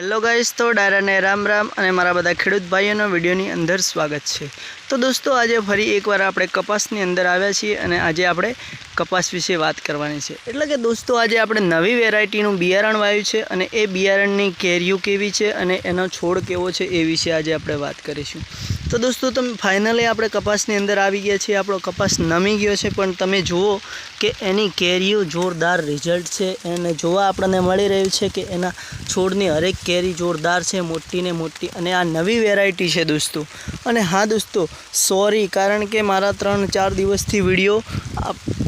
Hello guys તો ડાયરાને રામ રામ અને મારા બધા ખેડૂત ભાઈઓનો વિડીયોની અંદર સ્વાગત છે. તો દોસ્તો, આજે ફરી એકવાર આપણે કપાસની અંદર આવ્યા છીએ અને આજે આપણે કપાસ વિશે વાત કરવાની છે. એટલે કે દોસ્તો, આજે આપણે નવી વેરાયટીનું બિયારણ વાવ્યું છે અને એ બિયારણની કેરીઓ કેવી છે અને એનો છોડ કેવો છે એ વિશે આજે આપણે વાત કરીશું. તો દોસ્તો તમે ફાઇનલી આપણે કપાસની અંદર આવી ગયા છીએ. આપણો કપાસ નમી ગયો છે, પણ તમે જુઓ કે એની કેરીઓ જોરદાર રિઝલ્ટ છે અને જોવા આપણને મળી રહ્યું છે કે એના છોડની હરેક કેરી જોરદાર છે, મોટી ને મોટી અને આ નવી વેરાયટી છે દોસ્તો. અને હા દોસ્તો સોરી કારણ કે મારા ત્રણ ચાર દિવસથી વીડિયો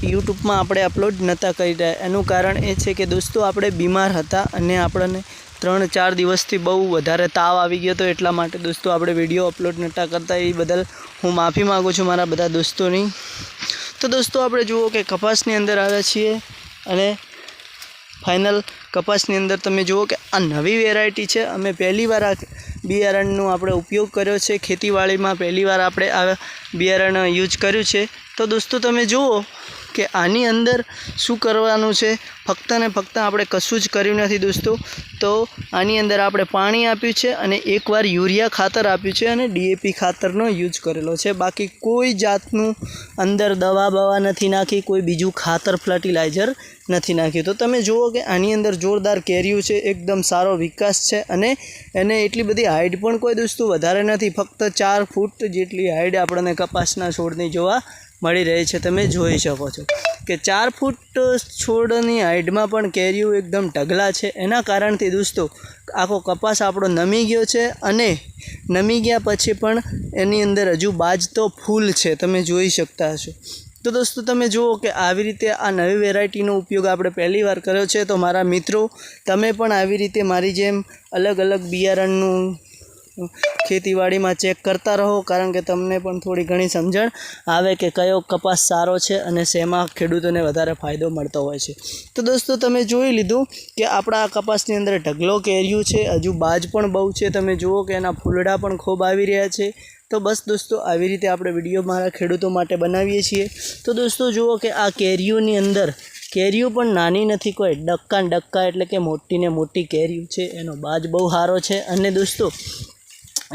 યુટ્યુબમાં આપણે અપલોડ નહોતા કરી રહ્યા એનું કારણ એ છે કે દોસ્તો, આપણે બીમાર હતા અને આપણને ત્રણ ચાર દિવસથી બહુ વધારે તાવ આવી ગયો હતો એટલા માટે દોસ્તો આપણે વીડિયો અપલોડ નહોતા કરતા, એ બદલ હું માફી માગું છું મારા બધા દોસ્તોની. તો દોસ્તો આપણે જુઓ કે કપાસની અંદર આવ્યા છીએ અને ફાઇનલ કપાસની અંદર તમે જુઓ કે આ નવી વેરાયટી છે. અમે પહેલીવાર આ બિયારણનો આપણે ઉપયોગ કર્યો છે. ખેતીવાડીમાં પહેલીવાર આપણે આ બિયારણ યુઝ કર્યું છે. તો દોસ્તો તમે જુઓ કે આની અંદર શું કરવાનું છે? ફક્ત ને ફક્ત આપણે કશું જ કર્યું નથી દોસ્તો. તો આની અંદર આપણે પાણી આપ્યું છે અને એકવાર યુરિયા ખાતર આપ્યું છે અને ડીએપી ખાતરનો યુઝ કરેલો છે. બાકી કોઈ જાતનું અંદર દવા બવા નથી નાખી, કોઈ બીજું ખાતર ફર્ટિલાઇઝર નથી નાખ્યું. તો તમે જુઓ કે આની અંદર જોરદાર કેરીયું છે, એકદમ સારો વિકાસ છે અને એને એટલી બધી હાઇટ પણ કોઈ દોસ્તો વધારે નથી. ફક્ત ચાર ફૂટ જેટલી હાઇટ આપણને કપાસના છોડની જોવા મળી રહી છે. તમે જોઈ શકો છો કે ચાર ફૂટ છોડની હાઇટમાં પણ કેરીઓ એકદમ ઢગલા છે. એના કારણથી દોસ્તો, આખો કપાસ આપણો નમી ગયો છે અને નમી ગયા પછી પણ એની અંદર હજુ બાજ તો ફૂલ છે, તમે જોઈ શકતા હશો. તો દોસ્તો, તમે જુઓ કે આવી રીતે આ નવી વેરાયટીનો ઉપયોગ આપણે પહેલી વાર કર્યો છે. તો મારા મિત્રો, તમે પણ આવી રીતે મારી જેમ અલગ અલગ બિયારણનું ખેતીવાડીમાં ચેક કરતા રહો, કારણ કે તમને પણ થોડી ઘણી સમજણ આવે કે કયો કપાસ સારો છે અને શેમાં ખેડૂતોને વધારે ફાયદો મળતો હોય છે. તો દોસ્તો, તમે જોઈ લીધું કે આપણા કપાસની અંદર ઢગલો કેર્યું છે, હજુ બાજ પણ બહુ છે. તમે જુઓ કે એના ફૂલડા પણ ખૂબ આવી રહ્યા છે. તો બસ દોસ્તો, આવી રીતે આપણે વીડિયો મારા ખેડૂતો માટે બનાવીએ છીએ. તો દોસ્તો, જુઓ કે આ કેરીઓની અંદર, કેરીઓ પણ નાની નથી કોઈ ડક્કા ડક્કા એટલે કે મોટી ને મોટી કેરીઓ છે. એનો બાજ બહુ સારો છે. અને દોસ્તો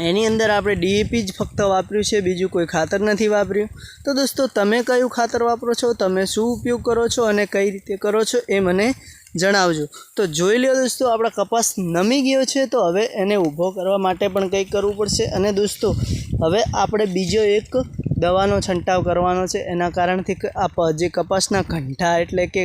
એની અંદર આપણે ડીએપી જ ફક્ત વાપર્યું છે, બીજું કોઈ ખાતર નથી વાપર્યું. તો દોસ્તો, તમે કયું ખાતર વાપરો છો, તમે શું ઉપયોગ કરો છો અને કઈ રીતે કરો છો એ મને જણાવજો. તો જોઈ લો દોસ્તો, આપણા કપાસ નમી ગયો છે, તો હવે એને ઊભો કરવા માટે પણ કંઈક કરવું પડશે. અને દોસ્તો, હવે આપણે બીજો એક દવાનો છંટાવ કરવાનો છે, એના કારણથી આ જે કપાસના ઘંટા એટલે કે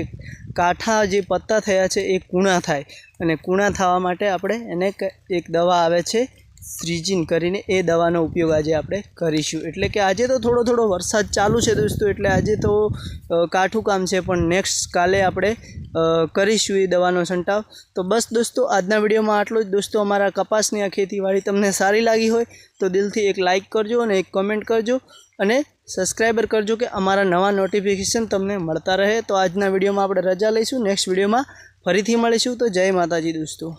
કાંઠા જે પત્તા થયા છે, એ કૂણા થાય. અને કૂણા થવા માટે આપણે એને એક દવા આવે છે ફ્રીજિન કરીને એ દવાનો ઉપયોગ આજે આપણે કરીશું. એટલે કે આજે તો થોડો થોડો વરસાદ ચાલુ છે દોસ્તો, એટલે આજે તો કાઠું કામ છે, પણ નેક્સ્ટ કાલે આપણે કરીશું એ દવાનો છંટાવ. તો બસ દોસ્તો, આજના વિડીયોમાં આટલું જ. દોસ્તો, અમારા કપાસની આ ખેતીવાડી તમને સારી લાગી હોય, તો દિલથી એક લાઇક કરજો અને એક કોમેન્ટ કરજો અને સબસ્ક્રાઈબર કરજો કે અમારા નવા નોટિફિકેશન તમને મળતા રહે. તો આજના વિડીયોમાં આપણે રજા લઈશું. નેક્સ્ટ વિડીયોમાં ફરીથી મળીશું. તો જય માતાજી દોસ્તો.